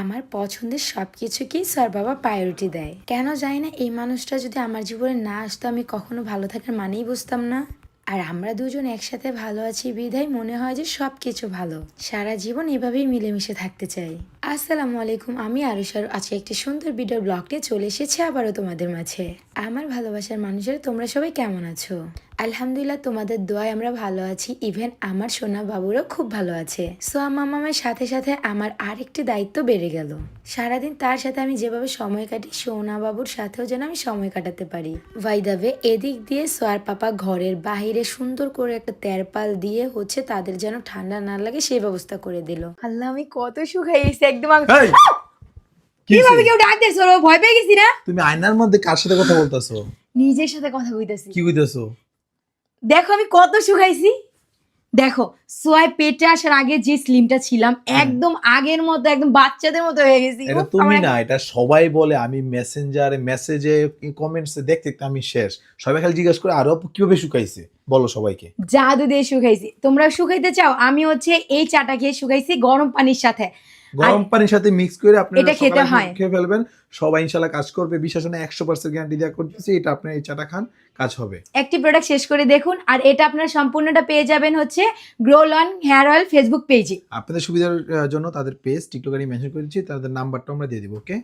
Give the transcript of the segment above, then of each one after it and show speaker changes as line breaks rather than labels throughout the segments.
আমার পছন্দের সব কিছুকেই স্যার বাবা প্রায়োরিটি দেয়। কেন জানি না এই মানুষটা যদি আমার জীবনে না আসতো, আমি কখনো ভালো থাকার মানেই বুঝতাম না। আর আমরা দুজন একসাথে ভালো আছি বিধায় মনে হয় যে সব কিছু ভালো। সারা জীবন এভাবেই মিলেমিশে থাকতে চাই। আসসালামু আলাইকুম, আমি আরুষার আজকে একটি সুন্দর ভিডিও ব্লগ নিয়ে চলে এসেছি আবারও তোমাদের মাঝে। আমার ভালোবাসার মানুষের, তোমরা সবাই কেমন আছো? আলহামদুলিল্লাহ তোমাদের দোয়ায় আমরা ভালো আছি। ইভেন আমার সোনা বাবুরও খুব ভালো আছে। সো মামামের সাথে সাথে আমার আরেকটি দায়িত্ব বেড়ে গেল। সারাদিন তার সাথে আমি যেভাবে সময় কাটি সোনা বাবুর সাথেও যেন আমি সময় কাটাতে পারি। ভাইদাবে এদিক দিয়ে সোয়ার পাপা ঘরের বাহিরে সুন্দর করে একটা তেরপাল দিয়ে হচ্ছে তাদের যেন ঠান্ডা না লাগে সেই ব্যবস্থা করে দিল। আল্লাহ আমি কত সুখাই গেছি একদম কীভাবে কেউ ডাক দিয়েছ ভয় পেয়ে গেছি না?
তুমি আয়নার মধ্যে কার সাথে কথা বলতেছো?
নিজের সাথে কথা কইতাছি।
কি কইতেছো?
দেখো আমি কত শুকাইছি। দেখো সোয়াই পেটে আসার আগে যে স্লিমটা ছিলাম একদম আগের মতো একদম বাচ্চাদের মতো হয়ে গেছি।
এটা তুমি না এটা সবাই বলে আমি মেসেঞ্জারে মেসেজে কমেন্টসে দেখতে আমি শেষ। সবাই খালি জিজ্ঞাসা করে আরও কীভাবে শুকাইছে? বলো সবাইকে।
জাদু দিয়ে শুকাইছি। তোমরা শুকাইতে চাও? আমি হচ্ছে এই চাটা খেয়ে শুকাইছি গরম পানির সাথে।
গরম পানির সাথে মিক্স করে আপনি
এটা খেতে হয়।
খেয়ে ফেলবেন। সবাই ইনশাআল্লাহ কাজ করবে। বিশ্বাস না একশো পার্সেন্ট গ্যারান্টি দেওয়া করতেছি। এটা আপনি এই চাটা খান কাজ হবে।
একটি প্রোডাক্ট শেষ করে দেখুন। আর এটা আপনার সম্পূর্ণটা পেয়ে যাবেন হচ্ছে গ্রোলন হেয়ার অয়েল ফেসবুক পেজে
আপনাদের সুবিধার জন্য তাদের পেজ টিকটকারি মেনশন করেছি তাদের নাম্বারটা আমরা দিয়ে দিব ওকে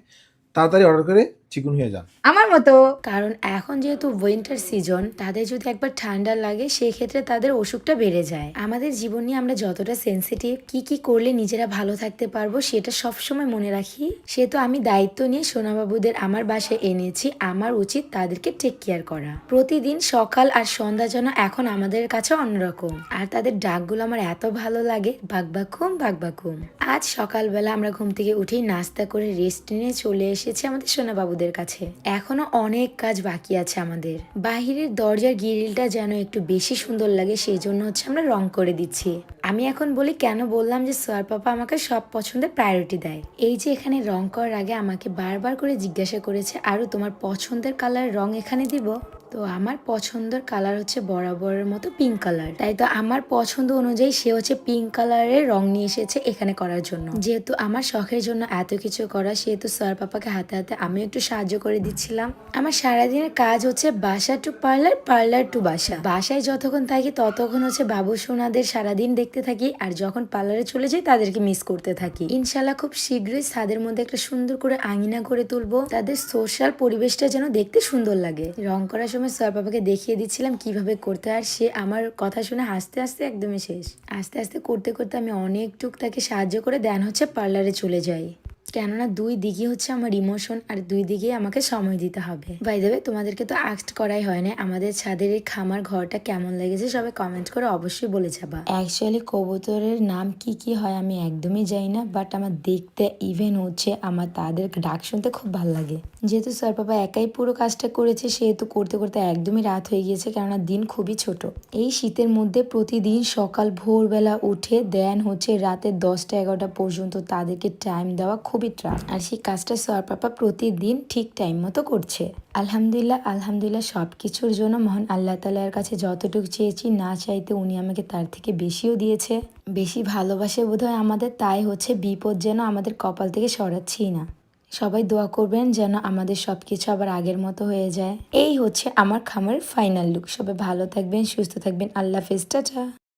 তাড়াতাড়ি অর্ডার করে চিকুন হয়ে যান।
আমার মতো। কারণ এখন যেহেতু উইন্টার সিজন তাদের যদি একবার ঠান্ডা লাগে সেই ক্ষেত্রে তাদের অসুখটা বেড়ে যায়। আমাদের জীবন নিয়ে আমরা যতটা সেন্সিটিভ কি কি করলে নিজেরা ভালো থাকতে পারব সেটা সবসময় মনে রাখি। সেহেতু আমি দায়িত্ব নিয়ে সোনাবাবুদের আমার বাসায় এনেছি আমার উচিত তাদেরকে টেক কেয়ার করা। প্রতিদিন সকাল আর সন্ধ্যা যেন এখন আমাদের কাছে অন্যরকম। আর তাদের ডাকগুলো আমার এত ভালো লাগে বাগবাকুম বাগবাকুম আজ সকালবেলা আমরা ঘুম থেকে উঠেই নাস্তা করে রেস্ট নিয়ে চলে এসেছি আমাদের সোনাবাবুদের কাছে। এখনও অনেক কাজ বাকি আছে আমাদের। বাহিরের দরজার গিরিলটা যেন একটু বেশি সুন্দর লাগে সেই জন্য হচ্ছে আমরা রং করে দিচ্ছি। আমি এখন বলি কেন বললাম যে সোয়ার পাপা আমাকে সব পছন্দের প্রায়োরিটি দেয়। এই যে এখানে রং করার আগে আমাকে বারবার করে জিজ্ঞাসা করেছে আরও তোমার পছন্দের কালার রং এখানে দিব? তো আমার পছন্দের কালার হচ্ছে বরাবরের মতো পিঙ্ক কালার তাই তো আমার পছন্দ অনুযায়ী সে হচ্ছে পিঙ্ক কালারের রং নিয়ে এসেছে এখানে করার জন্য। যেহেতু আমার শখের জন্য এত কিছু করা, সেহেতু স্যার পাপাকে হাতে হাতে আমি একটু সাহায্য করে দিচ্ছিলাম। আমার সারাদিনের কাজ হচ্ছে বাসা টু পার্লার পার্লার টু বাসা। বাসায় যতক্ষণ থাকি ততক্ষণ হচ্ছে বাবু সোনাদের সারাদিন দেখতে থাকি আর যখন পার্লারে চলে যাই তাদেরকে মিস করতে থাকি। ইনশাল্লাহ খুব শীঘ্রই তাদের মধ্যে একটা সুন্দর করে আঙিনা করে তুলবো। তাদের সোশ্যাল পরিবেশটা যেন দেখতে সুন্দর লাগে। রং করার স্যার বাবাকে দেখিয়ে দিচ্ছিলাম কীভাবে করতে আর সে আমার কথা শুনে হাসতে হাসতে একদমই শেষ। আস্তে আস্তে করতে করতে আমি অনেকটুক তাকে সাহায্য করে দেন হচ্ছে পার্লারে চলে যাই। কেননা দুই দিকে হচ্ছে আমার ইমোশন আর দুই দিকে আমাকে সময় দিতে হবে। বাই দেবে তোমাদেরকে তো আক্ট করাই হয় না আমাদের ছাদের এই খামার ঘরটা কেমন লেগেছে সবাই কমেন্ট করে অবশ্যই বলে যাবা। অ্যাকচুয়ালি কবুতরের নাম কি কি হয় আমি একদমই জানি না বাট আমার দেখতে ইভেন হচ্ছে আমার তাদের ডাক শুনতে খুব ভালো লাগে। যেহেতু স্যার বাবা একাই পুরো কাজটা করেছে, সেহেতু করতে করতে একদমই রাত হয়ে গিয়েছে, কেননা দিন খুবই ছোট। এই শীতের মধ্যে প্রতিদিন সকাল ভোরবেলা উঠে দেন হচ্ছে রাতে দশটা এগারোটা পর্যন্ত তাদেরকে টাইম দেওয়া খুবই ট্রাফ আর সেই কাজটা স্যার পাপা প্রতিদিন ঠিক টাইম মতো করছে। আলহামদুলিল্লাহ আলহামদুলিল্লাহ সব কিছুর জন্য মহান আল্লাহ তালার কাছে যতটুকু চেয়েছি, না চাইতে উনি আমাকে তার থেকে বেশিও দিয়েছে। বেশি ভালোবাসে বোধহয় আমাদের, তাই হচ্ছে বিপদ যেন আমাদের কপাল থেকে সরাচ্ছেই না। সবাই দোয়া করবেন যেন আমাদের সবকিছু আবার আগের মতো হয়ে যায়। এই হচ্ছে আমার খামার ফাইনাল লুক সবাই ভালো থাকবেন, সুস্থ থাকবেন। আল্লাহ হাফেজ, টাটা।